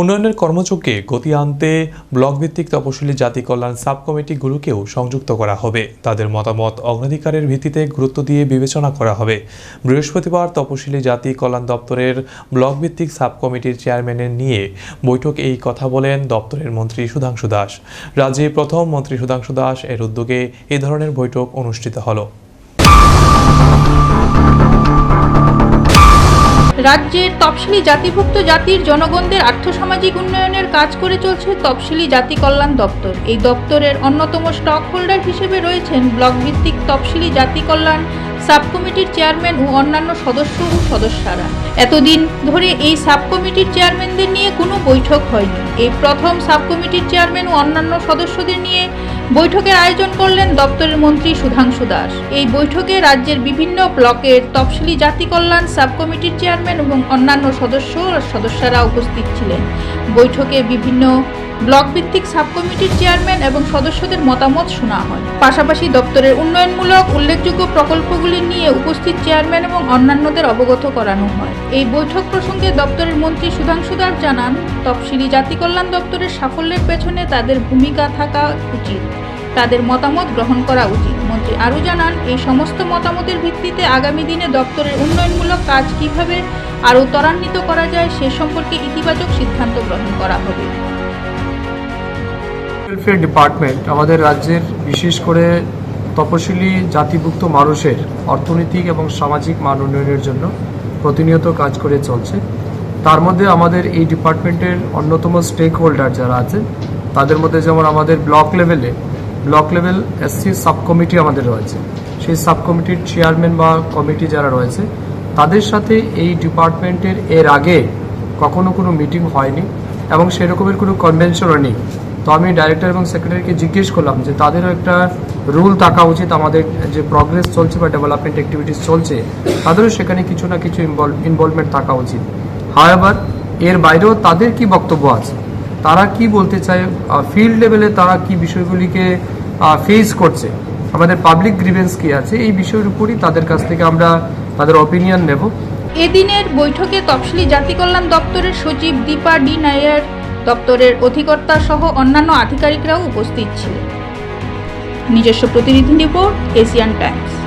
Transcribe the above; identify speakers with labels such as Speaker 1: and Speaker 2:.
Speaker 1: উন্নয়নের কর্মযজ্ঞে গতি আনতে ব্লকভিত্তিক তপশিলি জাতি কল্যাণ সাব কমিটিগুলোকেও সংযুক্ত করা হবে। তাদের মতামত অগ্রাধিকারের ভিত্তিতে গুরুত্ব দিয়ে বিবেচনা করা হবে। বৃহস্পতিবার তপশিলি জাতি কল্যাণ দপ্তরের ব্লকভিত্তিক সাব কমিটির চেয়ারম্যানের নিয়ে বৈঠক এই কথা বলেন দপ্তরের মন্ত্রী সুধাংশু দাস। রাজ্যে প্রথম মন্ত্রী সুধাংশু দাস এর উদ্যোগে এ ধরনের বৈঠক অনুষ্ঠিত হলো।
Speaker 2: রাজ্যের তফসিলি জাতিভুক্ত জাতির জনগণদের আর্থসামাজিক উন্নয়নের কাজ করে চলছে তফসিলি জাতি কল্যাণ দপ্তর। এই দপ্তরের অন্যতম স্টক হোল্ডার হিসেবে রয়েছেন ব্লক ভিত্তিক জাতি কল্যাণ সাব কমিটির চেয়ারম্যান ও অন্যান্য সদস্য ও সদস্যরা। এতদিন ধরে এই সাব কমিটির চেয়ারম্যানদের নিয়ে কোনো বৈঠক হয়নি। এই প্রথম সাব কমিটির চেয়ারম্যান ও অন্যান্য সদস্যদের নিয়ে বৈঠকের আয়োজন করলেন দপ্তরের মন্ত্রী সুধাংশু দাস। এই বৈঠকে রাজ্যের বিভিন্ন ব্লকের তফসিলি জাতি কল্যাণ সাব কমিটির চেয়ারম্যান এবং অন্যান্য সদস্য সদস্যরা উপস্থিত ছিলেন। বৈঠকে বিভিন্ন ব্লক ভিত্তিক সাব কমিটির চেয়ারম্যান এবং সদস্যদের মতামত শোনা হয়। পাশাপাশি দপ্তরের উন্নয়নমূলক উল্লেখযোগ্য প্রকল্পগুলি নিয়ে উপস্থিত চেয়ারম্যান এবং অন্যান্যদের অবগত করানো হয়। এই বৈঠক প্রসঙ্গে দপ্তরের মন্ত্রী সুধাংশু দাস জানান, তফসিলি জাতি কল্যাণ দপ্তরের সাফল্যের পেছনে তাদের ভূমিকা থাকা উচিত। তাদের মতামত গ্রহণ করা উচিত। মন্ত্রী আরও জানান, এই সমস্ত মতামতের ভিত্তিতে আগামী দিনে দপ্তরের উন্নয়নমূলক কাজ কীভাবে আরও ত্বরান্বিত করা যায় সে সম্পর্কে ইতিবাচক সিদ্ধান্ত গ্রহণ করা হবে।
Speaker 3: ওয়েলফেয়ার ডিপার্টমেন্ট আমাদের রাজ্যের বিশেষ করে তপশিলি জাতিভুক্ত মানুষের অর্থনৈতিক এবং সামাজিক মান উন্নয়নের জন্য প্রতিনিয়ত কাজ করে চলছে। তার মধ্যে আমাদের এই ডিপার্টমেন্টের অন্যতম স্টেক হোল্ডার যারা আছে, তাদের মধ্যে যেমন আমাদের ব্লক লেভেলে, block level SC sub committee আমাদের রয়েছে। সেই সাব কমিটির চেয়ারম্যান বা কমিটি যারা রয়েছে, তাদের সাথে এই ডিপার্টমেন্টের এর আগে কখনো কোনো মিটিং হয়নি এবং সেরকমের কোনো কনভেনশনও নেই। তো আমি ডাইরেক্টর এবং সেক্রেটারিকে জিজ্ঞেস করলাম যে তাদেরও একটা রুল থাকা উচিত আমাদের যে প্রগ্রেস চলছে বা ডেভেলপমেন্ট অ্যাক্টিভিটিস চলছে, তাদেরও সেখানে কিছু না কিছু ইনভলভমেন্ট থাকা উচিত। হাওয়েভার এর বাইরেও তাদের কি বক্তব্য আছে? তারা কি বলতে চায়? ফিল্ড লেভেলে তারা কি বিষয়গুলিকে ফেস করছে? আমাদের পাবলিক গ্রিভেন্স কি আছে? এই বিষয়ের উপরই তাদের কাছ থেকে আমরা তাদের অপিনিয়ন নেব।
Speaker 2: এদিনের বৈঠকে তফসিলি জাতি কল্যাণ দপ্তরের সচিব দীপা ডি নায়ার দপ্তরের অধিকর্তা সহ অন্যান্য আধিকারিকরাও উপস্থিত ছিলেন। নিজস্ব প্রতিনিধি রিপোর্ট এশিয়ান টাইমস।